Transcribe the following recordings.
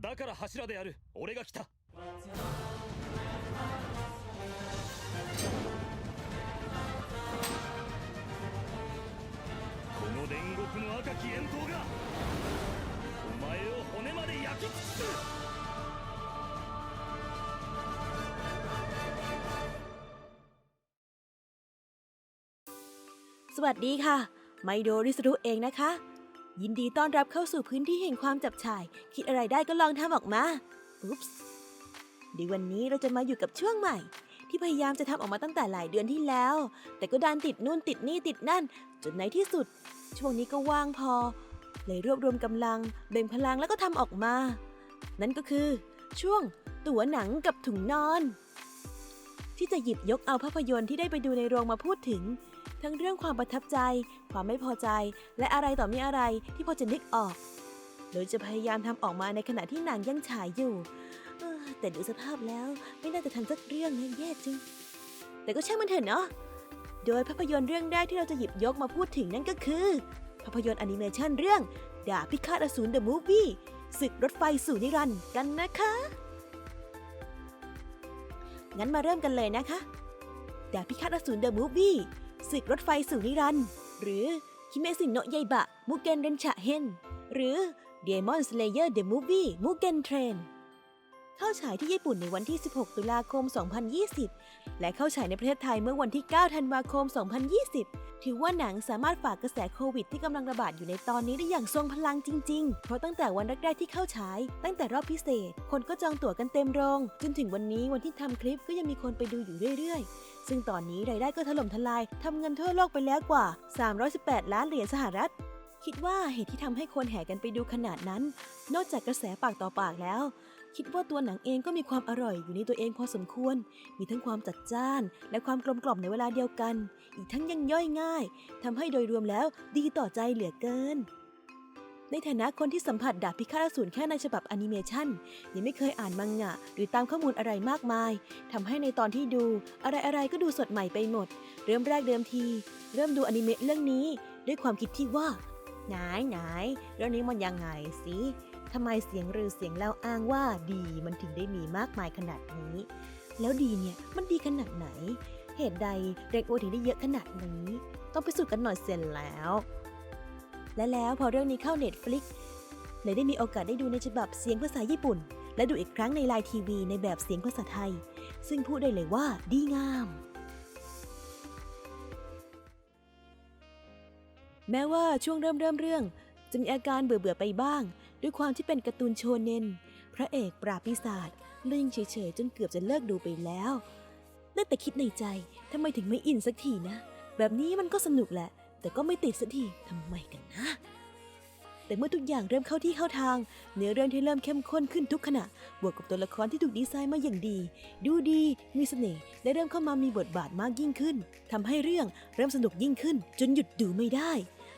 だから柱である俺が来た この煉獄の赤き炎刀がお前を骨まで焼き尽くす สวัสดีค่ะ ไมโดริสรุเองนะคะ ยินดีต้อนรับเข้าสู่พื้นที่แห่งความจับฉ่าย คิดอะไรได้ก็ลองทำออกมา อุ๊ปส์ในวันนี้เราจะมาอยู่กับช่วงใหม่ ที่พยายามจะทำออกมาตั้งแต่หลายเดือนที่แล้ว แต่ก็ดันติดนู่นติดนี่ติดนั่น จนในที่สุด ช่วงนี้ก็ว่างพอ เลยรวบรวมกำลังเบ่งพลังแล้วก็ทำออกมา นั่นก็คือ ช่วงตั๋วหนังกับถุงนอน ที่จะหยิบยกเอาภาพยนตร์ที่ได้ไปดูในโรงมาพูดถึง ทั้งเรื่องความประทับใจ ความไม่พอใจ และอะไรต่อมีอะไรที่พอจะนึกออก โดยจะพยายามทำออกมาในขณะที่หนังยังฉายอยู่เออแต่ดูสภาพแล้วไม่น่าจะทันสักเรื่องนะแย่จริง แต่ก็ช่างมันเถอะเนาะโดยภาพยนตร์เรื่องแรกที่เราจะหยิบยกมาพูดถึงนั่นก็คือ ภาพยนตร์แอนิเมชันเรื่อง ดาบพิฆาตอสูรเดอะมูฟวี่ศึกรถไฟสู่นิรันดร์กันนะคะ งั้นมาเริ่มกันเลยนะคะ ดาบพิฆาตอสูรเดอะมูฟวี่ ศึกรถไฟสุริรันหรือคิเมซึโนะยายบะมูเกนเรนชะเฮนหรือเดมอนสเลเยอร์เดอะมูฟวี่มูเกนเทรน ข้าฉายที่ญี่ปุ่นในวันที่ 16 ตุลาคม 2020 และเข้าฉายในประเทศไทยเมื่อวันที่ 9 ธันวาคม 2020 ถือว่าหนังสามารถฝากกระแสโควิดที่กำลังระบาดอยู่ในตอนนี้ได้อย่างทรงพลังจริง ๆ เพราะตั้งแต่วันแรกๆที่เข้าฉาย ตั้งแต่รอบพิเศษ คนก็จองตั๋วกันเต็มโรง จนถึงวันนี้วันที่ทำคลิปก็ยังมีคนไปดูอยู่เรื่อยๆ ซึ่งตอนนี้รายได้ก็ถล่มทลายทำเงินทั่วโลกไปแล้วกว่า 318 ล้านเหรียญสหรัฐคิดว่าเหตุที่ทำให้คนแห่กันไปดูขนาดนั้น นอกจากกระแสปากต่อปากแล้ว คิดว่าตัวหนังเองก็มีความอร่อยอยู่ในตัวเองพอสมควร มีทั้งความจัดจ้าน และความกลมกล่อมในเวลาเดียวกัน อีกทั้งยังย่อยง่ายทำให้โดยรวมแล้วดีต่อใจเหลือเกิน ในฐานะคนที่สัมผัสดาบพิฆาตอสูรแค่ในฉบับแอนิเมชันยังไม่เคยอ่านมังงะ หรือตามข้อมูลอะไรมากมายทำให้ในตอนที่ดู อะไรๆก็ดูสดใหม่ไปหมด เริ่มแรกเดิมที เริ่มดูอนิเมะเรื่องนี้ ด้วยความคิดที่ว่าไหนไหนเรื่องนี้มันยังไงสิ ทำไมเสียงรือเสียงเล่าอ้างว่าดีมันถึงได้มีมากมายขนาดนี้ แล้วดีเนี่ยมันดีขนาดไหน เหตุใดเรกโอถึงได้เยอะขนาดนี้ ต้องไปสูจกันหน่อยเสร็จแล้ว และแล้วพอเรื่องนี้เข้าเน็ตฟลิกเลยได้มีโอกาสได้ดูในฉบับเสียงภาษาญี่ปุ่น และดูอีกครั้งในไลน์ทีวีในแบบเสียงภาษาไทย ซึ่งพูดได้เลยว่าดีงามแม้ว่าช่วงเริ่มเริ่มเรื่อง จะมีอาการเบื่อเบื่อไปบ้าง ด้วยความที่เป็นการ์ตูนโชเนน พระเอกปราบปีศาจเลื่งเฉยๆ จนเกือบจะเลิกดูไปแล้วได้แต่คิดในใจทำไมถึงไม่อินสักทีนะ แบบนี้มันก็สนุกแหละ แต่ก็ไม่ติดสักทีทำไมกันนะ แต่เมื่อทุกอย่างเริ่มเข้าที่เข้าทาง เนื้อเรื่องที่เริ่มเข้มข้นขึ้นทุกขณะ บวกกับตัวละครที่ถูกดีไซน์มาอย่างดี ดูดี มีเสน่ห์และเริ่มเข้ามามีบทบาทมากยิ่งขึ้นทำให้เรื่องเริ่มสนุกยิ่งขึ้น จนหยุดดูไม่ได้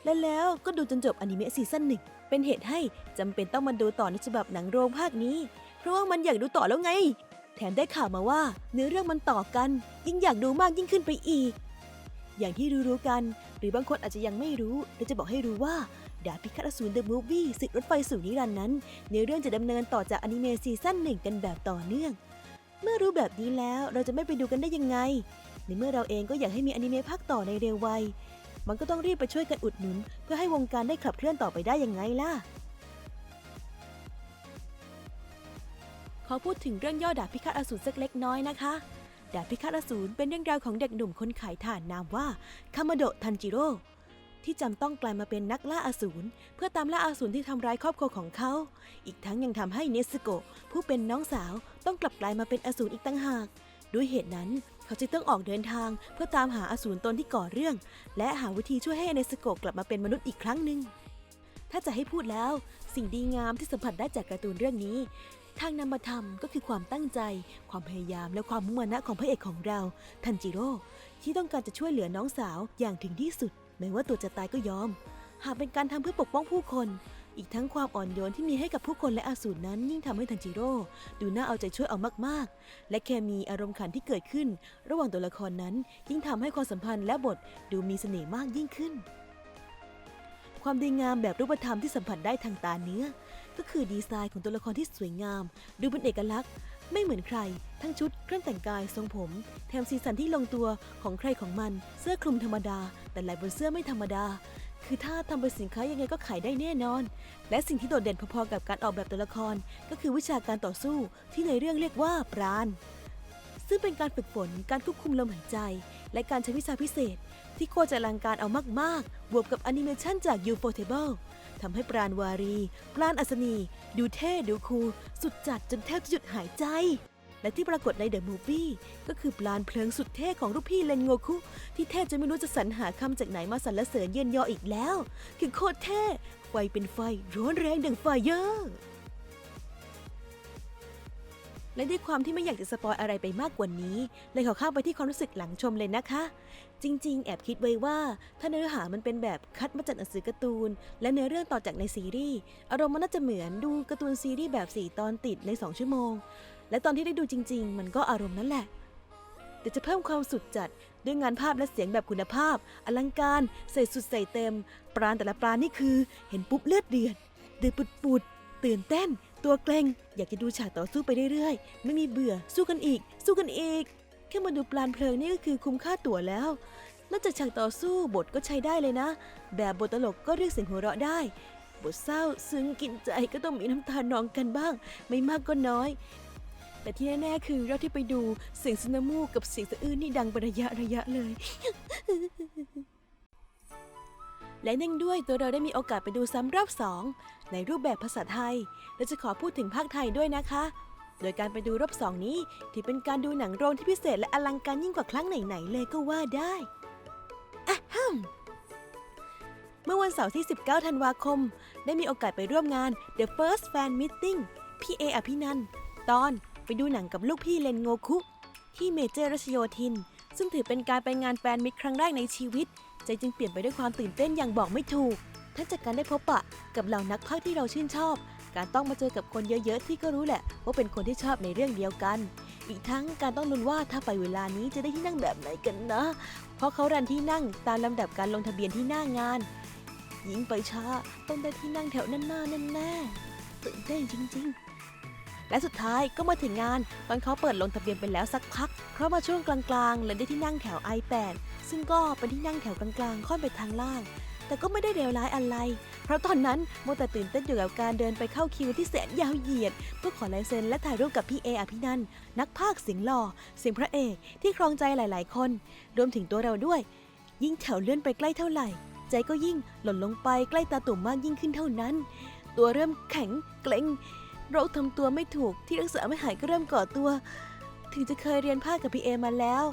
และแล้วก็ดูจนจบอนิเมะซีซั่นหนึ่ง เป็นเหตุให้จำเป็นต้องมาดูต่อในฉบับหนังโรงภาคนี้ เพราะว่ามันอยากดูต่อแล้วไง แถมได้ข่าวมาว่าเนื้อเรื่องมันต่อกัน ยิ่งอยากดูมากยิ่งขึ้นไปอีก อย่างที่รู้ๆกัน หรือบางคนอาจจะยังไม่รู้แต่จะบอกให้รู้ว่าดาบพิฆาตอสูรเดอะมูฟวี่ศึกรถไฟสู่นิรันดร์นั้นเนื้อเรื่องจะดำเนินต่อจากอนิเมะซีซั่นหนึ่งกันแบบต่อเนื่อง เมื่อรู้แบบนี้แล้วเราจะไม่ไปดูกันได้ยังไงในเมื่อเราเองก็อยากให้มีอนิเมะภาคต่อในเร็ววัย มันก็ต้องรีบไปช่วยกันอุดหนุน เพื่อให้วงการได้ขับเคลื่อนต่อไปได้ยังไงล่ะ ขอพูดถึงเรื่องย่อดาบพิฆาตอสูรสักเล็กน้อยนะคะ ดาบพิฆาตอสูรเป็นเรื่องราวของเด็กหนุ่มคนขายถ่านนามว่าคามาโดะทันจิโร่ที่จำต้องกลายมาเป็นนักล่าอสูรเพื่อตามล่าอสูรที่ทำร้ายครอบครัวของเขา อีกทั้งยังทำให้เนสโกะผู้เป็นน้องสาวต้องกลับกลายมาเป็นอสูรอีกตั้งหาก ด้วยเหตุนั้น เขาจึงต้องออกเดินทางเพื่อตามหาอสูรตนที่ก่อเรื่อง และหาวิธีช่วยให้เนสโกกลับมาเป็นมนุษย์อีกครั้งหนึ่ง ถ้าจะให้พูดแล้ว สิ่งดีงามที่สัมผัสได้จากการ์ตูนเรื่องนี้ ทางนำมาทำก็คือความตั้งใจ ความพยายามและความมุ่งมั่นของพระเอกของเรา ทันจิโร่ที่ต้องการจะช่วยเหลือน้องสาวอย่างถึงที่สุดแม้ว่าตัวจะตายก็ยอม หากเป็นการทำเพื่อปกป้องผู้คน อีกทั้งความอ่อนโยนที่มีให้กับผู้คนและอาสูรนั้นยิ่งทำให้ทันจิโร่ดูน่าเอาใจช่วยเอามากๆ และเคมีอารมณ์ขันที่เกิดขึ้น ระหว่างตัวละครนั้นยิ่งทำให้ความสัมพันธ์และบทดูมีเสน่ห์มากยิ่งขึ้น ความดีงามแบบรูปธรรมที่สัมผัสได้ทางตาเนื้อ ก็คือดีไซน์ของตัวละครที่สวยงาม ดูเป็นเอกลักษณ์ ไม่เหมือนใคร ทั้งชุดเครื่องแต่งกายทรงผม แถมสีสันที่ลงตัวของใครของมัน เสื้อคลุมธรรมดา แต่ลายบนเสื้อไม่ธรรมดา คือถ้าทำเป็นสินค้ายังไงก็ขายได้แน่นอน และสิ่งที่โดดเด่นพอๆกับการออกแบบตัวละคร ก็คือวิชาการต่อสู้ที่ในเรื่องเรียกว่าปราณซึ่งเป็นการฝึกฝนการควบคุมลมหายใจ และการใช้วิชาพิเศษ ที่โคตรจะลังการเอามากๆ บวกกับแอนิเมชันจาก Ufotable ทำให้ปราณวารี ปราณอัศนี ดูเท่ดูคูลสุดจัดจนแทบจะหยุดหายใจ และที่ปรากฏในเดอะมูฟวี่ก็คือปราณเพลิงสุดเท่ของลูกพี่เลนโงคุ ที่แทบจะไม่รู้จะสรรหาคำจากไหนมาสรรเสริญเยินยออีกแล้ว คือโคตรเท่ ไฟเป็นไฟร้อนแรงดังไฟเยอร์และด้วยความที่ไม่อยากจะสปอยอะไรไปมากกว่านี้ เลยขอเข้าไปที่ความรู้สึกหลังชมเลยนะคะ จริง ๆ แอบคิดไว้ว่าถ้าเนื้อหามันเป็นแบบคัดมาจากหนังสือการ์ตูน และเนื้อเรื่องต่อจากในซีรีส์อารมณ์มันน่าจะเหมือนดูการ์ตูนซีรีส์แบบ 4 ตอนติดใน 2 ชั่วโมง และตอนที่ได้ดูจริง ๆ มันก็อารมณ์นั่นแหละ แต่จะเพิ่มความสุดจัดด้วยงานภาพและเสียงแบบคุณภาพ อลังการใส่สุดใส่เต็ม ปราณแต่ละปราณนี่คือ เห็นปุ๊บเลือดเดือดเดือดปุดปุดตื่นเต้น ตัวเกรงอยากจะดูฉากต่อสู้ไปเรื่อยๆ ไม่มีเบื่อสู้กันอีก สู้กันอีกแค่มาดูปลานเพลิงนี่ก็คือคุ้มค่าตั๋วแล้วนอกจากฉากต่อสู้บทก็ใช้ได้เลยนะ แบบบทตลกก็เรียกเสียงหัวเราะได้ บทเศร้าซึ้งกินใจก็ต้องมีน้ำตานองกันบ้าง ไม่มากก็น้อย แต่ที่แน่ๆคือเราที่ไปดูเสียงซึนามูกกับเสียงสะอื้นนี่ดังเป็นระยะระยะเลย และเนื่องด้วยตัวเราได้มีโอกาสไปดูซ้ำรอบสองในรูปแบบภาษาไทย และจะขอพูดถึงภาคไทยด้วยนะคะ โดยการไปดูรอบสองนี้ถือเป็นการดูหนังโรงที่พิเศษและอลังการยิ่งกว่าครั้งไหนๆเลยก็ว่าได้อะฮัมเมื่อวันเสาร์ที่ 19 ธันวาคม ได้มีโอกาสไปร่วมงาน The First Fan Meeting พี่เออภินัน ตอน ไปดูหนังกับลูกพี่เลนโงคุ ที่เมเจอร์รัชโยธิน ซึ่งถือเป็นการไปงานแฟนมิตรครั้งแรกในชีวิต ใจจึงเปลี่ยนไปด้วยความตื่นเต้นอย่างบอกไม่ถูก ทั้งจากการได้พบปะกับเหล่านักพากที่เราชื่นชอบ การต้องมาเจอกับคนเยอะๆที่ก็รู้แหละ ว่าเป็นคนที่ชอบในเรื่องเดียวกัน อีกทั้งการต้องลุ้นว่าถ้าไปเวลานี้จะได้ที่นั่งแบบไหนกันนะ เพราะเขารันที่นั่งตามลำดับการลงทะเบียนที่หน้างานยิ่งไปช้าต้องได้ที่นั่งแถวหน้าๆแน่ๆตื่นเต้นจริง ๆ และสุดท้ายก็มาถึงงานตอนเขาเปิดลงทะเบียนไปแล้วสักพัก เพราะมาช่วงกลางๆและได้ที่นั่งแถว i8 ซึ่งก็เป็นที่นั่งแถวกลางๆ ค่อนไปทางล่าง แต่ก็ไม่ได้เลวร้ายอะไร เพราะตอนนั้นโมแต่ตื่นเต้นอยู่กับการเดินไปเข้าคิวที่แสนยาวเหยียด เพื่อขอลายเซ็นและถ่ายรูปกับพี่เออภินันนักพากย์เสียงหล่อเสียงพระเอกที่ครองใจหลายๆ คน รวมถึงตัวเราด้วย ยิ่งแถวเลื่อนไปใกล้เท่าไหร่ ใจก็ยิ่งหล่นลงไปใกล้ตาตุ่มมากยิ่งขึ้นเท่านั้น ตัวเริ่มแข็งเกร็ง เราทำตัวไม่ถูกที่รักษาไม่หายก็เริ่มก่อตัว ถึงจะเคยเรียนภาคกับพี่เอมาแล้ว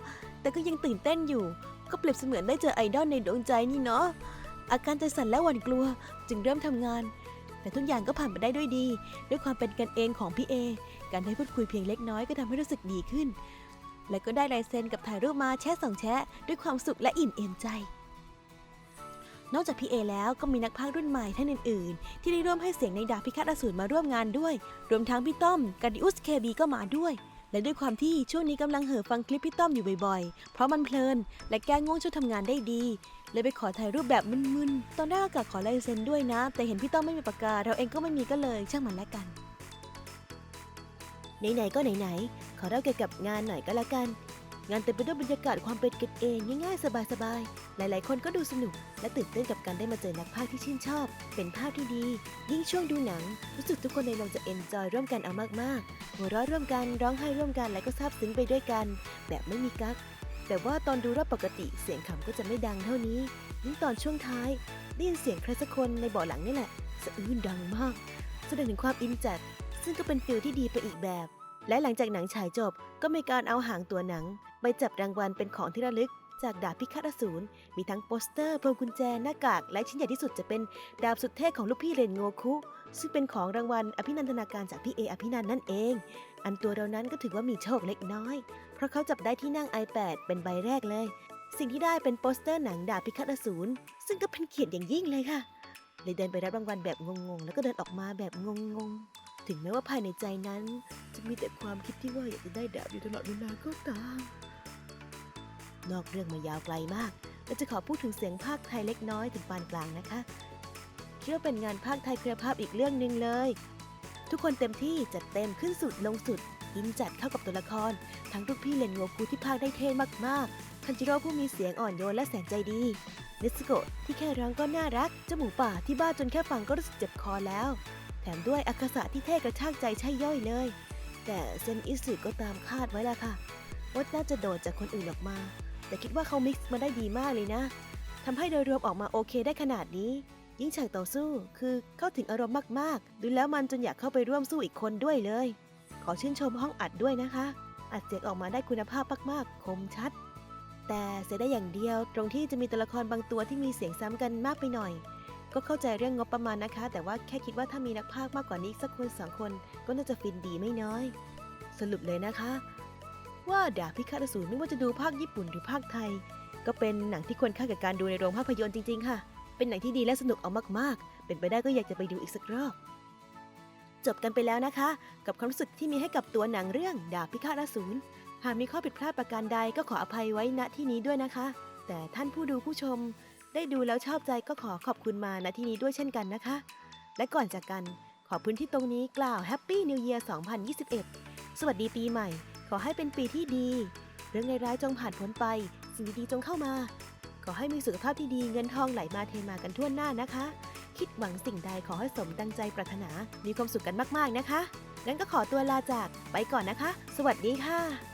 แต่ก็ยังตื่นเต้นอยู่ ก็เปรียบเสมือนได้เจอไอดอลในดวงใจนี่เนาะอาการใจสั่นและหวั่นกลัวจึงเริ่มทำงาน แต่ทุกอย่างก็ผ่านไปได้ด้วยดี ด้วยความเป็นกันเองของพี่เอ การได้พูดคุยเพียงเล็กน้อยก็ทำให้รู้สึกดีขึ้น และก็ได้ลายเซ็นกับถ่ายรูปมาแชะสองแชะด้วยความสุขและอิ่มเอมใจ นอกจากพี่เอแล้วก็มีนักพากย์รุ่นใหม่ท่านอื่นๆ ที่ได้ร่วมให้เสียงในดาบพิฆาตอสูรมาร่วมงานด้วย รวมทั้งพี่ต้อมกาดิอุสเคบีก็มาด้วย และด้วยความที่ช่วงนี้กำลังเห่อฟังคลิปพี่ต้อมอยู่บ่อยๆ เพราะมันเพลิน และแก้ง่วงช่วยทำงานได้ดีเลยไปขอถ่ายรูปแบบมึนๆ ตอนแรกก็กะขอลายเซ็นด้วยนะ แต่เห็นพี่ต้อมไม่มีปากกา เราเองก็ไม่มีก็เลยช่างมันแล้วกัน ไหนๆก็ไหนๆ ขอเล่าเกี่ยวกับงานหน่อยก็แล้วกัน งานเต็มไปด้วยบรรยากาศความเป็นกันเองง่ายๆ สบายๆ หลายๆ คนก็ดูสนุก และตื่นเต้นกับการได้มาเจอนักพากย์ที่ชื่นชอบ เป็นภาพที่ดี ยิ่งช่วงดูหนัง รู้สึกทุกคนในโรงจะเอนจอยร่วมกันเอามากๆ หัวเราะร่วมกันร้องไห้ร่วมกัน และก็ซาบซึ้งไปด้วยกัน แบบไม่มีกั๊กแต่ว่าตอนดูรอบปกติเสียงขำก็จะไม่ดังเท่านี้ยิ่งตอนช่วงท้ายได้ยินเสียงใครสักคนในเบาะหลังนี่แหละสะอื้นดังมาก แสดงถึงความอินจัดซึ่งก็เป็นฟิลที่ดีไปอีกแบบ และหลังจากหนังฉายจบก็มีการเอาหางตัวหนัง ไปจับรางวัลเป็นของที่ระลึก จากดาบพิฆาตอสูร มีทั้งโปสเตอร์พวงกุญแจหน้ากาก และชิ้นใหญ่ที่สุดจะเป็นดาบสุดเท่ของลูกพี่เรนโงคุ ซึ่งเป็นของรางวัลอภินันทนาการจากพี่เออภินันนั่นเอง อันตัวเรานั้นก็ถือว่ามีโชคเล็กน้อย เพราะเขาจับได้ที่นั่ง iPad เป็นใบแรกเลย สิ่งที่ได้เป็นโปสเตอร์หนังดาบพิฆาตอสูรซึ่งก็เป็นเกียรติอย่างยิ่งเลยค่ะเลยเดินไปรับรางวัลแบบงงๆ แล้วก็เดินออกมาแบบงงๆ ถึงแม้ว่าภายในใจนั้น จะมีแต่ความคิดที่ว่าอยากจะได้ดาบอยู่ตลอดเวลาก็ตาม นอกเรื่องมายาวไกลมากและจะขอพูดถึงเสียงภาคไทยเล็กน้อยถึงปานกลางนะคะคิดว่าเป็นงานภาคไทยเคุณภาพอีกเรื่องหนึ่งเลย ทุกคนเต็มที่จัดเต็มขึ้นสุดลงสุดอินจัดเข้ากับตัวละคร ทั้งลูกพี่เลนโงคูที่ภาคได้เท่มากๆคันจิโร่ผู้มีเสียงอ่อนโยนและแสนใจดีเนสโกะที่แค่ร้องก็น่ารักจมูกป่าที่บ้าจนแค่ฟังก็รู้สึกเจ็บคอแล้ว แถมด้วยอากาศะที่เท่กระชากใจใช่ย่อยเลย แต่เซนอิสึก็ตามคาดไว้แล้วค่ะว่าน่าจะโดดจากคนอื่นออกมา แต่คิดว่าเขามิกซ์มาได้ดีมากเลยนะทำให้โดยรวมออกมาโอเคได้ขนาดนี้ ยิ่งฉากต่อสู้คือเข้าถึงอารมณ์มากๆ ดูแล้วมันจนอยากเข้าไปร่วมสู้อีกคนด้วยเลย ขอชื่นชมห้องอัดด้วยนะคะ อัดเสียงออกมาได้คุณภาพมากๆ คมชัด แต่เสียได้อย่างเดียว ตรงที่จะมีตัวละครบางตัวที่มีเสียงซ้ำกันมากไปหน่อย ก็เข้าใจเรื่องงบประมาณนะคะ แต่ว่าแค่คิดว่าถ้ามีนักพากย์มากกว่านี้สักคนสองคน ก็น่าจะฟินดีไม่น้อย สรุปเลยนะคะ ว่าดาบพิฆาตอสูรไม่ว่าจะดูภาคญี่ปุ่นหรือภาคไทย ก็เป็นหนังที่ควรค่าแก่การดูในโรงภาพยนตร์จริงๆ ค่ะ เป็นหนังที่ดีและสนุกเอามากๆ เป็นไปได้ก็อยากจะไปดูอีกสักรอบ จบกันไปแล้วนะคะ กับความรู้สึกที่มีให้กับตัวหนังเรื่องดาบพิฆาตอสูรหากมีข้อผิดพลาดประการใดก็ขออภัยไว้ณที่นี้ด้วยนะคะ แต่ท่านผู้ดูผู้ชม ได้ดูแล้วชอบใจก็ขอขอบคุณมาณที่นี้ด้วยเช่นกันนะคะ และก่อนจากกันขอพื้นที่ตรงนี้กล่าว Happy New Year 2021 สวัสดีปีใหม่ ขอให้เป็นปีที่ดี เรื่องร้ายๆจงผ่านพ้นไป สิ่งดีๆจงเข้ามา ขอให้มีสุขภาพที่ดีเงินทองไหลมาเทมากันทั่วหน้านะคะ คิดหวังสิ่งใดขอให้สมดังใจปรารถนา มีความสุขกันมากๆนะคะ งั้นก็ขอตัวลาจากไปก่อนนะคะ สวัสดีค่ะ